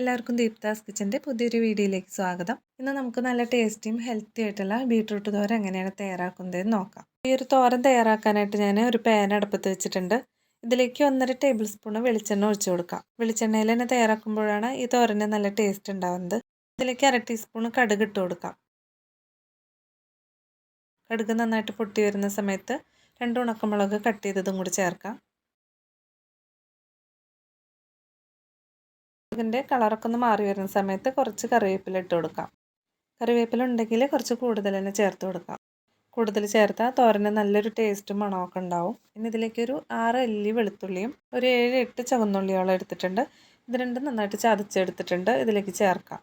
എല്ലാവർക്കും ദീപ്താസ് കിച്ചന്റെ പുതിയൊരു വീഡിയോയിലേക്ക് സ്വാഗതം. ഇന്ന് നമുക്ക് നല്ല ടേസ്റ്റിയും ഹെൽത്തി ആയിട്ടുള്ള ബീട്രൂട്ട് തോര എങ്ങനെയാണ് തയ്യാറാക്കുന്നതെന്ന് നോക്കാം. ഈ ഒരു തോരൻ തയ്യാറാക്കാനായിട്ട് ഞാൻ ഒരു പാൻ അടുപ്പത്ത് വെച്ചിട്ടുണ്ട്. ഇതിലേക്ക് ഒന്നര ടേബിൾ സ്പൂൺ വെളിച്ചെണ്ണ ഒഴിച്ചു കൊടുക്കാം. വെളിച്ചെണ്ണയിൽ തന്നെ തയ്യാറാക്കുമ്പോഴാണ് ഈ തോരന് നല്ല ടേസ്റ്റ് ഉണ്ടാവുന്നത്. ഇതിലേക്ക് അര ടീസ്പൂൺ കടുക് ഇട്ട് കൊടുക്കാം. കടുക് നന്നായിട്ട് പൊട്ടി വരുന്ന സമയത്ത് രണ്ട് ഉണക്കമുളക് കട്ട് ചെയ്തതും കൂടി ചേർക്കാം. ഇതിന്റെ കളറൊക്കെ ഒന്ന് മാറി വരുന്ന സമയത്ത് കുറച്ച് കറിവേപ്പില ഇട്ട് കൊടുക്കാം. കറിവേപ്പില ഉണ്ടെങ്കിൽ കുറച്ച് കൂടുതൽ തന്നെ ചേർത്ത് കൊടുക്കാം. കൂടുതൽ ചേർത്താൽ തോരന് നല്ലൊരു ടേസ്റ്റും മണമൊക്കെ ഉണ്ടാവും. ഇനി ഇതിലേക്ക് ഒരു ആറ് അല്ലി വെളുത്തുള്ളിയും ഒരു ഏഴ് എട്ട് ചുവന്നുള്ളിയോളം എടുത്തിട്ടുണ്ട്. ഇത് രണ്ടും നന്നായിട്ട് ചതച്ചെടുത്തിട്ടുണ്ട്. ഇതിലേക്ക് ചേർക്കാം.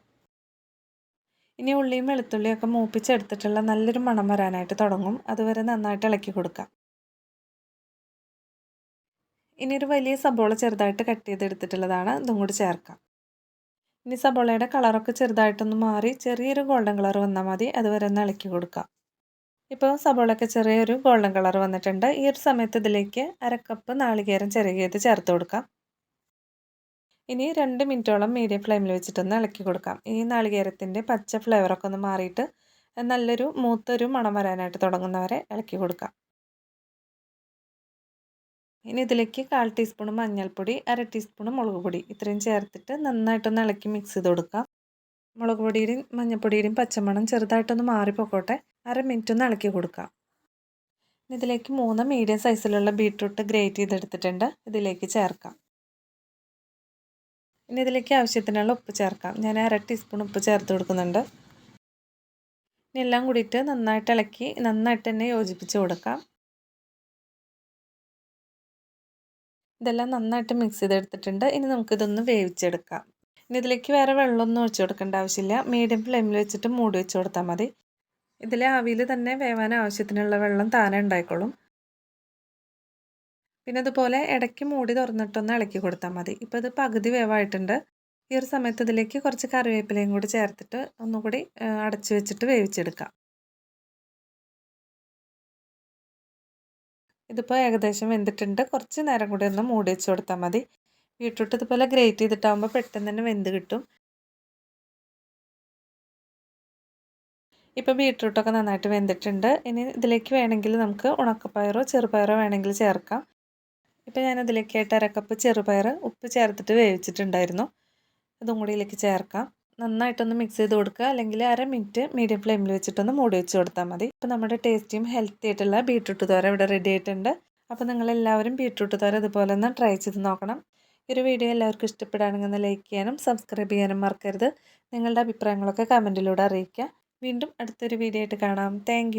ഇനി ഉള്ളിയും വെളുത്തുള്ളിയും ഒക്കെ മൂപ്പിച്ചെടുത്തിട്ടുള്ള നല്ലൊരു മണം വരാനായിട്ട് തുടങ്ങും. അതുവരെ നന്നായിട്ട് ഇളക്കി കൊടുക്കാം. ഇനി ഒരു വലിയ സബോള ചെറുതായിട്ട് കട്ട് ചെയ്തെടുത്തിട്ടുള്ളതാണ് ഇതും കൂടി ചേർക്കാം. ഇനി സബോളയുടെ കളറൊക്കെ ചെറുതായിട്ടൊന്ന് മാറി ചെറിയൊരു ഗോൾഡൻ കളർ വന്നാൽ മതി. അതുവരെ ഒന്ന് ഇളക്കി കൊടുക്കാം. ഇപ്പോൾ സബോളയൊക്കെ ചെറിയൊരു ഗോൾഡൻ കളർ വന്നിട്ടുണ്ട്. ഈ ഒരു സമയത്ത് ഇതിലേക്ക് അരക്കപ്പ് നാളികേരം ചെറുകിയത് ചേർത്ത് കൊടുക്കാം. ഇനി രണ്ട് മിനിറ്റോളം മീഡിയം ഫ്ലെയിമിൽ വെച്ചിട്ടൊന്ന് ഇളക്കി കൊടുക്കാം. ഈ നാളികേരത്തിന്റെ പച്ച ഫ്ലേവറൊക്കെ ഒന്ന് മാറിയിട്ട് നല്ലൊരു മൂത്തൊരു മണം വരാനായിട്ട് തുടങ്ങുന്നവരെ ഇളക്കി കൊടുക്കാം. ഇനി ഇതിലേക്ക് കാൽ ടീസ്പൂൺ മഞ്ഞൾപ്പൊടി അര ടീസ്പൂൺ മുളക് പൊടി. ഇത്രയും ചേർത്തിട്ട് നന്നായിട്ടൊന്ന് ഇളക്കി മിക്സ് ചെയ്ത് കൊടുക്കാം മുളക് പൊടിയുടെയും മഞ്ഞൾപ്പൊടിയുടെയും പച്ചമണം ചെറുതായിട്ടൊന്ന് മാറിപ്പോക്കോട്ടെ അര മിനിറ്റ് ഒന്ന് ഇളക്കി കൊടുക്കാം ഇനി ഇതിലേക്ക് മൂന്ന് മീഡിയം സൈസിലുള്ള ബീട്രൂട്ട് ഗ്രേറ്റ് ചെയ്തെടുത്തിട്ടുണ്ട്. ഇതിലേക്ക് ചേർക്കാം. ഇനി ഇതിലേക്ക് ആവശ്യത്തിനുള്ള ഉപ്പ് ചേർക്കാം. ഞാൻ അര ടീസ്പൂൺ ഉപ്പ് ചേർത്ത് കൊടുക്കുന്നുണ്ട്. ഇനി എല്ലാം കൂടിയിട്ട് നന്നായിട്ട് ഇളക്കി നന്നായിട്ട് തന്നെ യോജിപ്പിച്ച് കൊടുക്കാം. ഇതെല്ലാം നന്നായിട്ട് മിക്സ് ചെയ്തെടുത്തിട്ടുണ്ട്. ഇനി നമുക്കിതൊന്ന് വേവിച്ചെടുക്കാം. ഇനി ഇതിലേക്ക് വേറെ വെള്ളമൊന്നും ഒഴിച്ചു കൊടുക്കേണ്ട ആവശ്യമില്ല. മീഡിയം ഫ്ലെയിമിൽ വെച്ചിട്ട് മൂടി വെച്ച് കൊടുത്താൽ മതി. ഇതിലെ ആവിയിൽ തന്നെ വേവാൻ ആവശ്യത്തിനുള്ള വെള്ളം താനെ ഉണ്ടായിക്കോളും. പിന്നെ അതുപോലെ ഇടയ്ക്ക് മൂടി തുറന്നിട്ടൊന്ന് ഇളക്കി കൊടുത്താൽ മതി. ഇപ്പോൾ ഇത് പകുതി വേവായിട്ടുണ്ട്. ഈ ഒരു സമയത്ത് ഇതിലേക്ക് കുറച്ച് കറിവേപ്പിലയും കൂടി ചേർത്തിട്ട് ഒന്നുകൂടി അടച്ചു വെച്ചിട്ട് വേവിച്ചെടുക്കാം. ഇതിപ്പോൾ ഏകദേശം വെന്തിട്ടുണ്ട്. കുറച്ച് നേരം കൂടി ഒന്ന് മൂടി വെച്ച് കൊടുത്താൽ മതി. ബീട്രൂട്ട് ഇതുപോലെ ഗ്രേറ്റ് ചെയ്തിട്ടാകുമ്പോൾ പെട്ടെന്ന് തന്നെ വെന്ത് കിട്ടും. ഇപ്പോൾ ബീട്രൂട്ടൊക്കെ നന്നായിട്ട് വെന്തിട്ടുണ്ട്. ഇനി ഇതിലേക്ക് വേണമെങ്കിൽ നമുക്ക് ഉണക്കപ്പയറോ ചെറുപയറോ വേണമെങ്കിൽ ചേർക്കാം. ഇപ്പോൾ ഞാൻ ഇതിലേക്കായിട്ട് അരക്കപ്പ് ചെറുപയർ ഉപ്പ് ചേർത്തിട്ട് വേവിച്ചിട്ടുണ്ടായിരുന്നു. അതും കൂടി ഇതിലേക്ക് ചേർക്കാം. നന്നായിട്ടൊന്ന് മിക്സ് ചെയ്ത് കൊടുക്കുക. അല്ലെങ്കിൽ അര മിനിറ്റ് മീഡിയം ഫ്ലെയിമിൽ വെച്ചിട്ടൊന്ന് മൂടി വെച്ച് കൊടുത്താൽ മതി. അപ്പോൾ നമ്മുടെ ടേസ്റ്റിയും ഹെൽത്തി ആയിട്ടുള്ള ബീട്രൂട്ട് തോര ഇവിടെ റെഡി ആയിട്ടുണ്ട്. അപ്പോൾ നിങ്ങളെല്ലാവരും ബീട്രൂട്ട് തോര ഇതുപോലെ ഒന്ന് ട്രൈ ചെയ്ത് നോക്കണം. ഈ ഒരു വീഡിയോ എല്ലാവർക്കും ഇഷ്ടപ്പെടുകയാണെങ്കിൽ ഒന്ന് ലൈക്ക് ചെയ്യാനും സബ്സ്ക്രൈബ് ചെയ്യാനും മറക്കരുത്. നിങ്ങളുടെ അഭിപ്രായങ്ങളൊക്കെ കമന്റിലൂടെ അറിയിക്കുക. വീണ്ടും അടുത്തൊരു വീഡിയോ ആയിട്ട് കാണാം. താങ്ക്